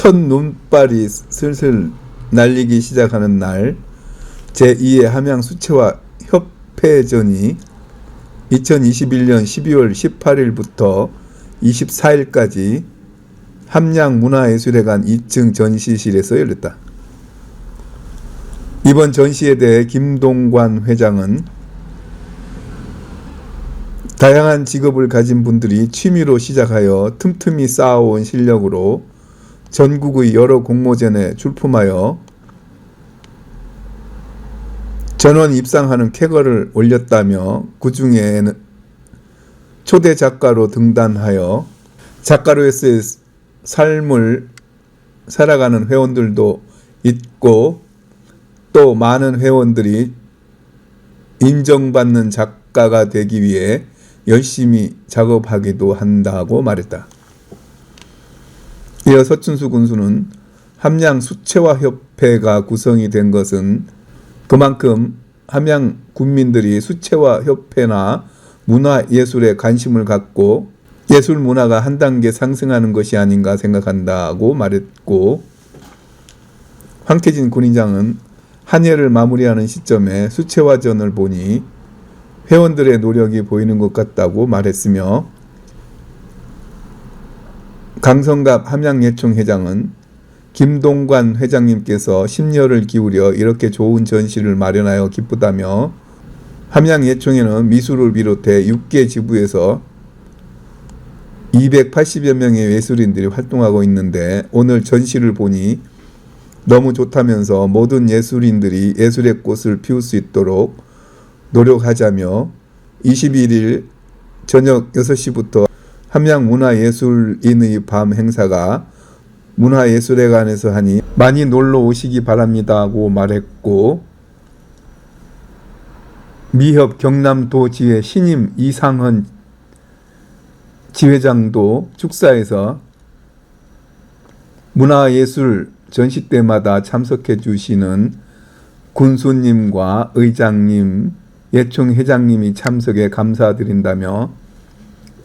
첫 눈발이 슬슬 날리기 시작하는 날 제2의 함양 수채화 협회전이 2021년 12월 18일부터 24일까지 함양문화예술회관 2층 전시실에서 열렸다. 이번 전시에 대해 김동관 회장은 다양한 직업을 가진 분들이 취미로 시작하여 틈틈이 쌓아온 실력으로 전국의 여러 공모전에 출품하여 전원 입상하는 쾌거를 올렸다며 그 중에는 초대 작가로 등단하여 작가로서의 삶을 살아가는 회원들도 있고 또 많은 회원들이 인정받는 작가가 되기 위해 열심히 작업하기도 한다고 말했다. 이어 서춘수 군수는 함양 수채화 협회가 구성이 된 것은 그만큼 함양 군민들이 수채화 협회나 문화 예술에 관심을 갖고 예술 문화가 한 단계 상승하는 것이 아닌가 생각한다고 말했고 황태진 군인장은 한 해를 마무리하는 시점에 수채화전을 보니 회원들의 노력이 보이는 것 같다고 말했으며 강성갑 함양예총 회장은 김동관 회장님께서 심려를 기울여 이렇게 좋은 전시를 마련하여 기쁘다며 함양예총에는 미술을 비롯해 6개 지부에서 280여 명의 예술인들이 활동하고 있는데 오늘 전시를 보니 너무 좋다면서 모든 예술인들이 예술의 꽃을 피울 수 있도록 노력하자며 21일 저녁 6시부터 함양문화예술인의 밤 행사가 문화예술회관에서 하니 많이 놀러 오시기 바랍니다고 말했고 미협 경남도지회 신임 이상헌 지회장도 축사에서 문화예술 전시 때마다 참석해 주시는 군수님과 의장님, 예총 회장님이 참석에 감사드린다며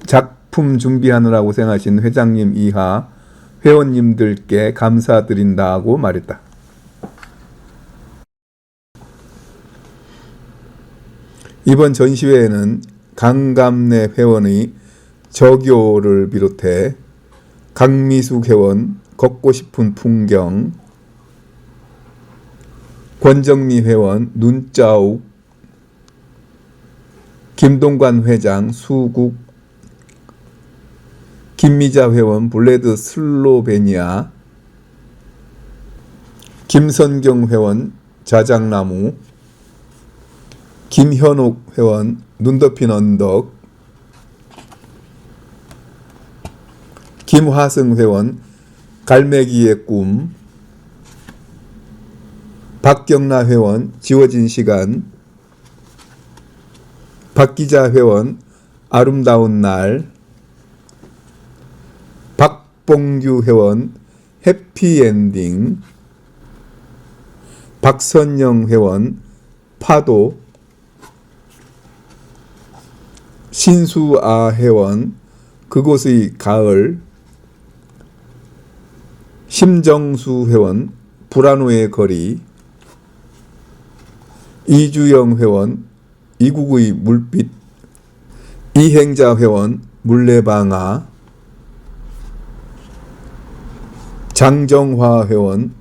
작 품 준비하느라 고 생하신 회장님 이하 회원님들께 감사드린다고 말했다. 이번 전시회에는 강감내 회원의 저교를 비롯해 강미숙 회원 걷고 싶은 풍경 권정미 회원 눈자욱 김동관 회장 수국 김미자 회원 블레드 슬로베니아. 김선경 회원 자작나무. 김현옥 회원 눈덮인 언덕. 김화승 회원 갈매기의 꿈. 박경라 회원 지워진 시간. 박기자 회원 아름다운 날 박봉규 회원 해피엔딩 박선영 회원 파도 신수아 회원 그곳의 가을 심정수 회원 불안호의 거리 이주영 회원 이국의 물빛 이행자 회원 물레방아 장정화 회원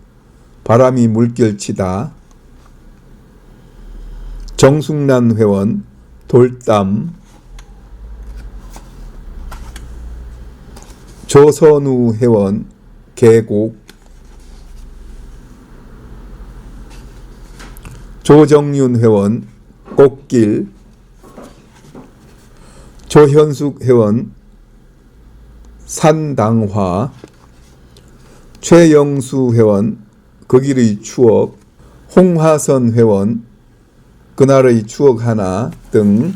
바람이 물결치다. 정숙란 회원 돌담. 조선우 회원 계곡. 조정윤 회원 꽃길. 조현숙 회원 산당화 최영수 회원 그 길의 추억 홍화선 회원 그날의 추억 하나 등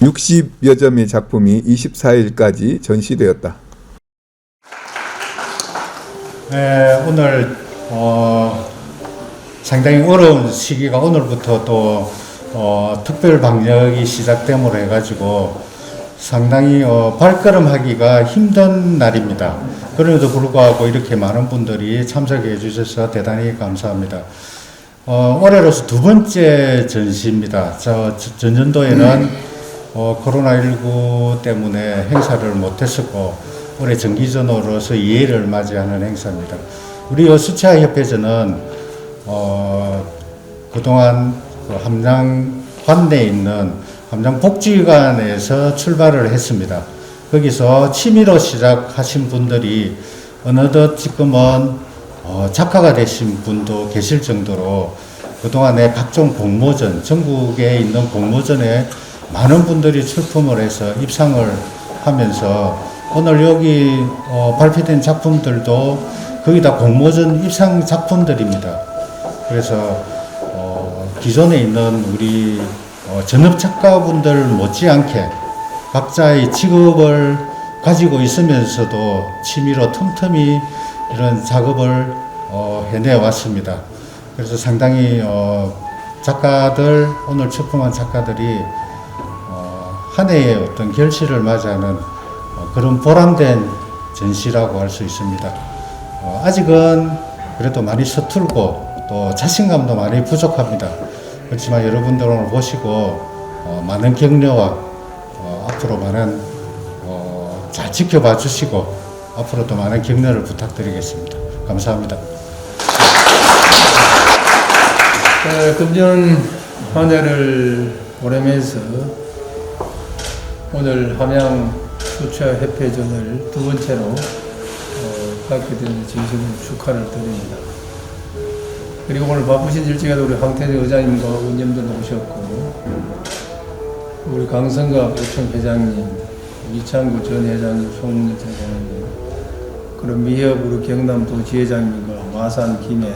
60여 점의 작품이 24일까지 전시되었다. 네, 오늘 어, 상당히 어려운 시기가 오늘부터 또 어, 특별 방역이 시작됨으로 해가지고 상당히 어, 발걸음하기가 힘든 날입니다. 그럼에도 불구하고 이렇게 많은 분들이 참석해 주셔서 대단히 감사합니다. 어, 올해로서 두 번째 전시입니다. 저 저- 전년도에는 어, 코로나19 때문에 행사를 못했었고 올해 정기전으로서 2회를 맞이하는 행사입니다. 우리 여수체협회에서는 어, 그동안 그 함양 관내에 있는 함양 복지관에서 출발을 했습니다. 거기서 취미로 시작하신 분들이 어느덧 지금은 어, 작가가 되신 분도 계실 정도로 그동안에 각종 공모전, 전국에 있는 공모전에 많은 분들이 출품을 해서 입상을 하면서 오늘 여기 어, 발표된 작품들도 거의 다 공모전 입상 작품들입니다. 그래서 어, 기존에 있는 우리 어, 전업 작가분들 못지않게 각자의 직업을 가지고 있으면서도 취미로 틈틈이 이런 작업을 어, 해내 왔습니다. 그래서 상당히 어, 작가들 오늘 출품한 작가들이 어, 한 해의 어떤 결실을 맞이하는 어, 그런 보람된 전시라고 할 수 있습니다. 어, 아직은 그래도 많이 서툴고 또 자신감도 많이 부족합니다. 그렇지만 여러분들 오늘 보시고 어, 많은 격려와 어, 앞으로 많은 어, 잘 지켜봐 주시고 앞으로도 많은 격려를 부탁드리겠습니다. 감사합니다. 어, 금년 한 해를 보내면서 오늘 함양 수차 협회전을 두 번째로 어, 갖게 된 진심으로 축하를 드립니다. 그리고 오늘 바쁘신 일정에도 우리 황태재 의장님과 의원님들 오셨고 우리 강성갑 요청 회장님, 이창구 전 회장님, 송문현 전 회장님, 그런 미협 우리 경남도 지회장님과 마산 김해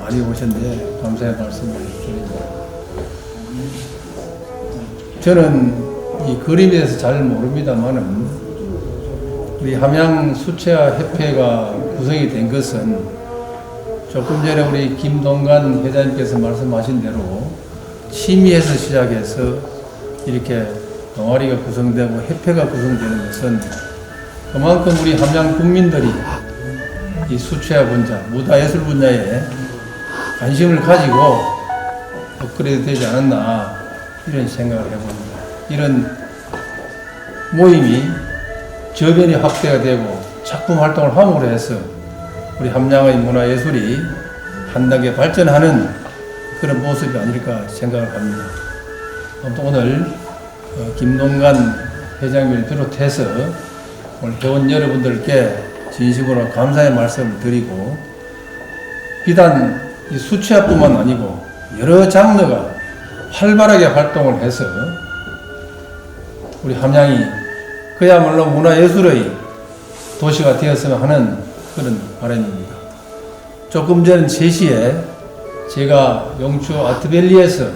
많이 오셨는데 감사의 말씀을 드립니다. 저는 이 그림에 대해서 잘 모릅니다만은 우리 함양 수채화 협회가 구성이 된 것은 조금 전에 우리 김동관 회장님께서 말씀하신 대로 취미에서 시작해서 이렇게 동아리가 구성되고 협회가 구성되는 것은 그만큼 우리 함양 국민들이 이 수채화 분야, 무다예술 분야에 관심을 가지고 업그레이드 되지 않았나 이런 생각을 해봅니다. 이런 모임이 저변이 확대가 되고 작품 활동을 함으로 해서 우리 함양의 문화예술이 한 단계 발전하는 그런 모습이 아닐까 생각을 합니다. 아무튼 오늘 어, 김동관 회장님을 비롯해서 오늘 회원 여러분들께 진심으로 감사의 말씀을 드리고 비단 이 수채화뿐만 아니고 여러 장르가 활발하게 활동을 해서 우리 함양이 그야말로 문화예술의 도시가 되었으면 하는 그런 바람입니다. 조금 전 3시에 제가 영주 아트밸리에서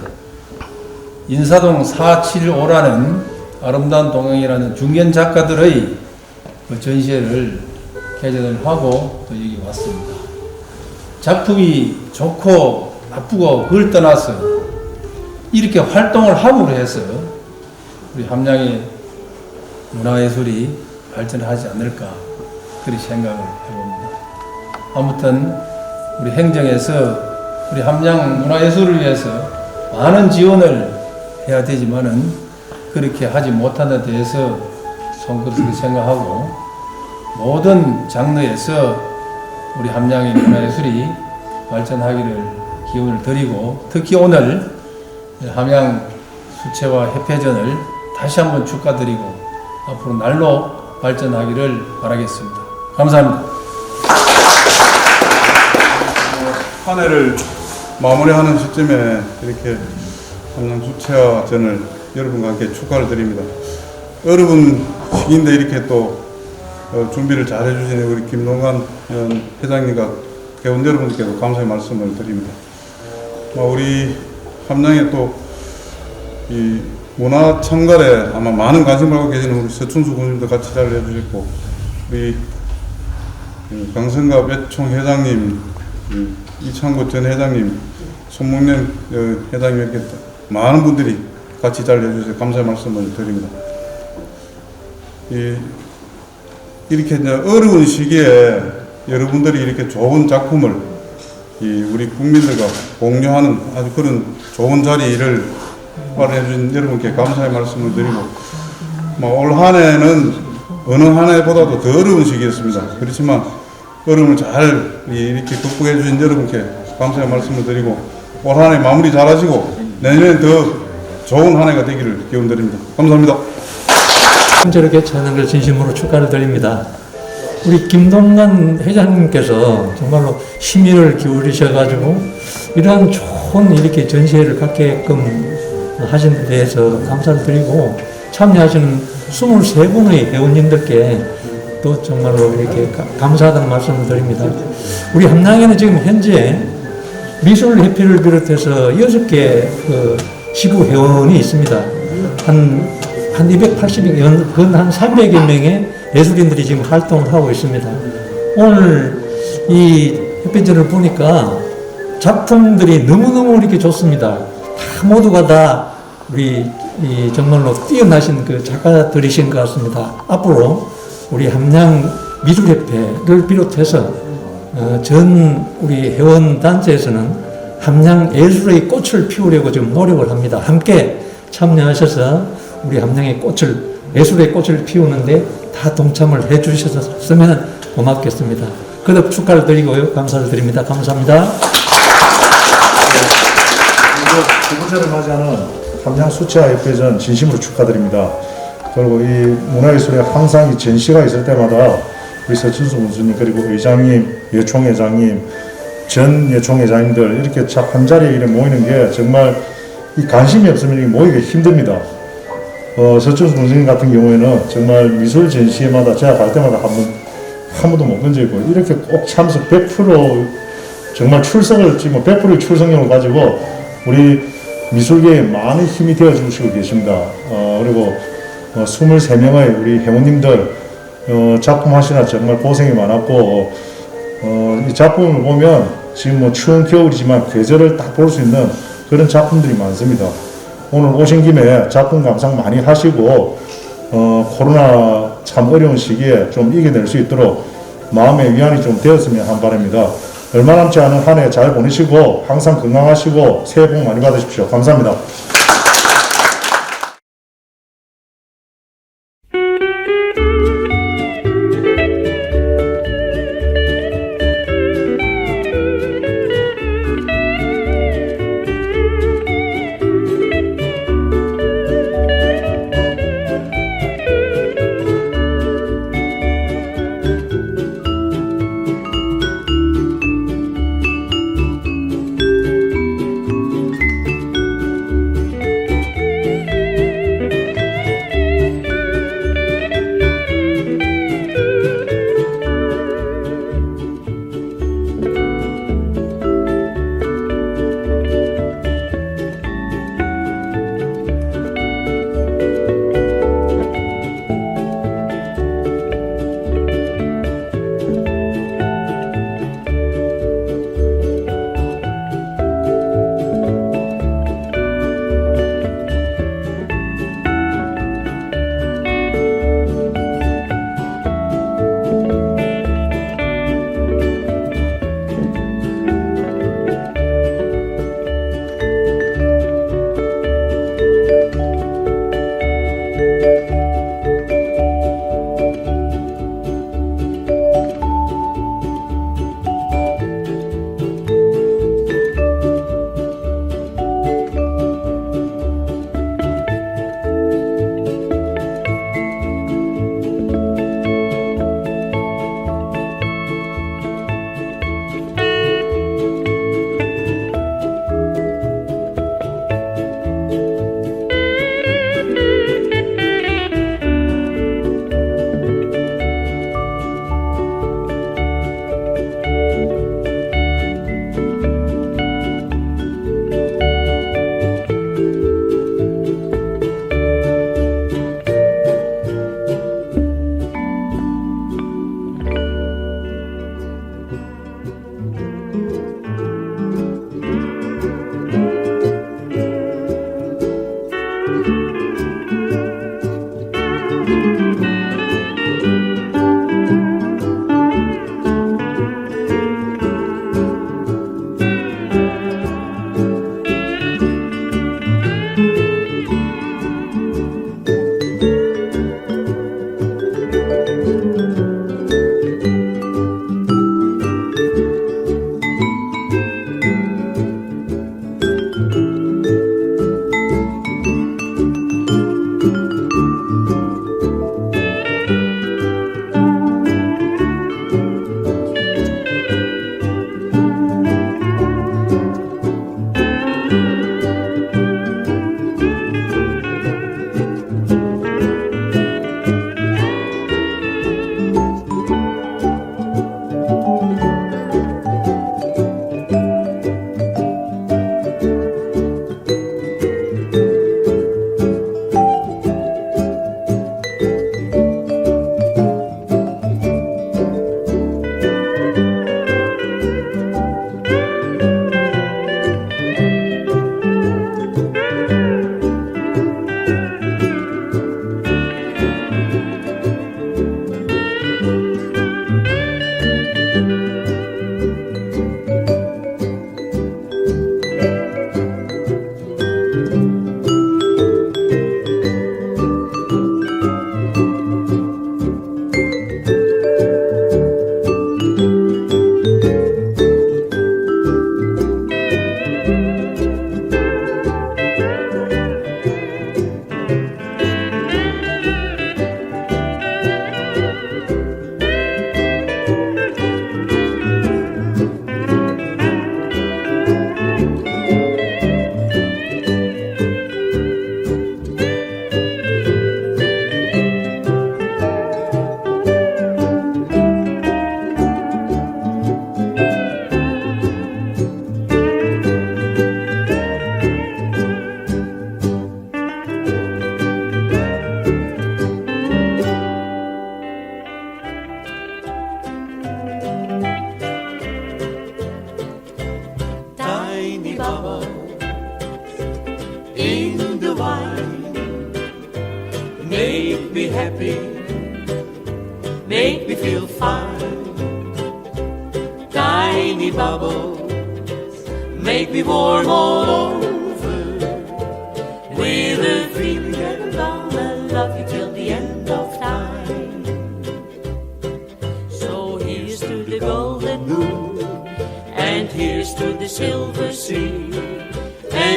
인사동 475라는 아름다운 동행이라는 중견 작가들의 그 전시회를 개전을 하고 또 여기 왔습니다. 작품이 좋고 나쁘고 그걸 떠나서 이렇게 활동을 함으로 해서 우리 함양의 문화예술이 발전하지 않을까 그렇게 생각을 해봅니다. 아무튼 우리 행정에서 우리 함양 문화예술을 위해서 많은 지원을 해야 되지만은 그렇게 하지 못하는 데 대해서 송구스럽게 생각하고 모든 장르에서 우리 함양의 문화예술이 발전하기를 기원을 드리고 특히 오늘 함양 수채화 협회전을 다시 한번 축하드리고 앞으로 날로 발전하기를 바라겠습니다. 감사합니다. 한 해를 마무리하는 시점에 이렇게 함양 수채화전을 여러분과 함께 축하를 드립니다. 어려운 시기인데 이렇게 또 어, 준비를 잘 해주신 우리 김동관 어, 회장님과 회원 여러분께도 감사의 말씀을 드립니다. 어, 우리 함양에 또이 문화 참가에 아마 많은 관심을 갖고 계시는 우리 서춘수 군님도 같이 잘 해주셨고 우리 그 강성갑 외총 회장님, 그 이창구 전 회장님, 손목련 어, 회장님 이렇게 많은 분들이 같이 잘 해주셔서 감사의 말씀을 드립니다. 이 이렇게 이제 어려운 시기에 여러분들이 이렇게 좋은 작품을 이 우리 국민들과 공유하는 아주 그런 좋은 자리를 마련해 주신 여러분께 감사의 말씀을 드리고 뭐올한 해는 어느 한 해보다도 더 어려운 시기였습니다. 그렇지만 어려움을 잘 이렇게 극복해 주신 여러분께 감사의 말씀을 드리고 올 한 해 마무리 잘 하시고 내년엔 더 좋은 한 해가 되기를 기원 드립니다. 감사합니다. 저렇게 찾는 걸 진심으로 축하를 드립니다. 우리 김동관 회장님께서 정말로 심의를 기울이셔가지고 이러한 좋은 이렇게 전시회를 갖게끔 하신 데 대해서 감사를 드리고 참여하시는 23분의 회원님들께 또 정말로 이렇게 가- 감사하다는 말씀을 드립니다. 우리 함양에는 지금 현재 미술협회를 비롯해서 여섯 개그 지부 회원이 있습니다. 한, 한 280여, 근한 300여 명의 예술인들이 지금 활동을 하고 있습니다. 오늘 이 협회전을 보니까 작품들이 너무너무 이렇게 좋습니다. 다 모두가 다 우리 이 정말로 뛰어나신 그 작가들이신 것 같습니다. 앞으로 우리 함양 미술협회를 비롯해서 어, 전 우리 회원 단체에서는 함양 예술의 꽃을 피우려고 지금 노력을 합니다. 함께 참여하셔서 우리 함양의 꽃을 예술의 꽃을 피우는데 다 동참을 해 주셨으면 고맙겠습니다. 거듭 축하를 드리고요. 감사를 드립니다. 감사합니다. 두 번째를 맞이하는 함양 수채화 협회전 진심으로 축하드립니다. 그리고 이 문화예술에 항상 이 전시가 있을 때마다 우리 서춘수 군수님 그리고 의장님, 예총회장님, 전 예총회장님들 이렇게 자- 한 자리에 모이는 게 정말 이 관심이 없으면 모이기 힘듭니다. 어, 서춘수 군수님 같은 경우에는 정말 미술 전시회마다 제가 갈 때마다 한 번, 한 번도 못 있고 이렇게 꼭 참석 100% 정말 출석을 지금 100%의 출석률을 가지고 우리 미술계에 많은 힘이 되어 주시고 계십니다. 어, 그리고 어, 23명의 우리 회원님들 어, 작품 하시나 정말 고생이 많았고 어, 이 작품을 보면 지금 뭐 추운 겨울이지만 계절을 딱 볼 수 있는 그런 작품들이 많습니다. 오늘 오신 김에 작품 감상 많이 하시고 어, 코로나 참 어려운 시기에 좀 이겨낼 수 있도록 마음의 위안이 좀 되었으면 한 바랍니다. 얼마 남지 않은 한 해 잘 보내시고 항상 건강하시고 새해 복 많이 받으십시오. 감사합니다.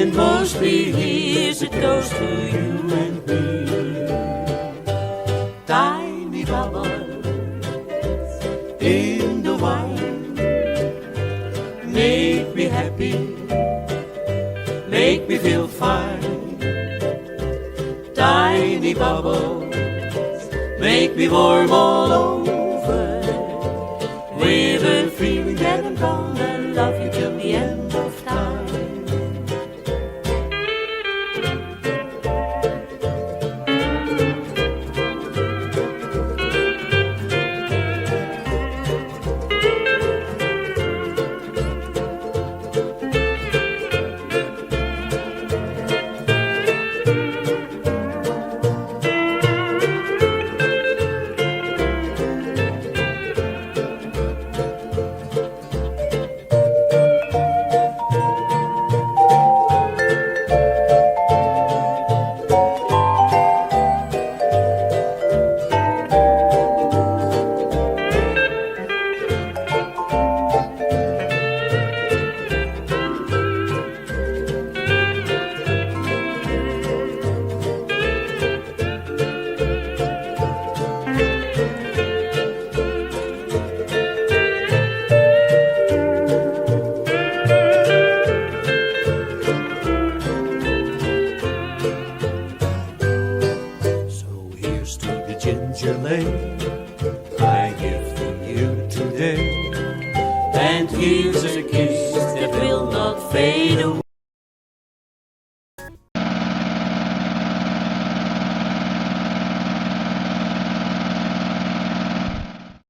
and Mosby, here's a toast to you and me. Tiny bubbles in the wine make me happy, make me feel fine. Tiny bubbles make me warm all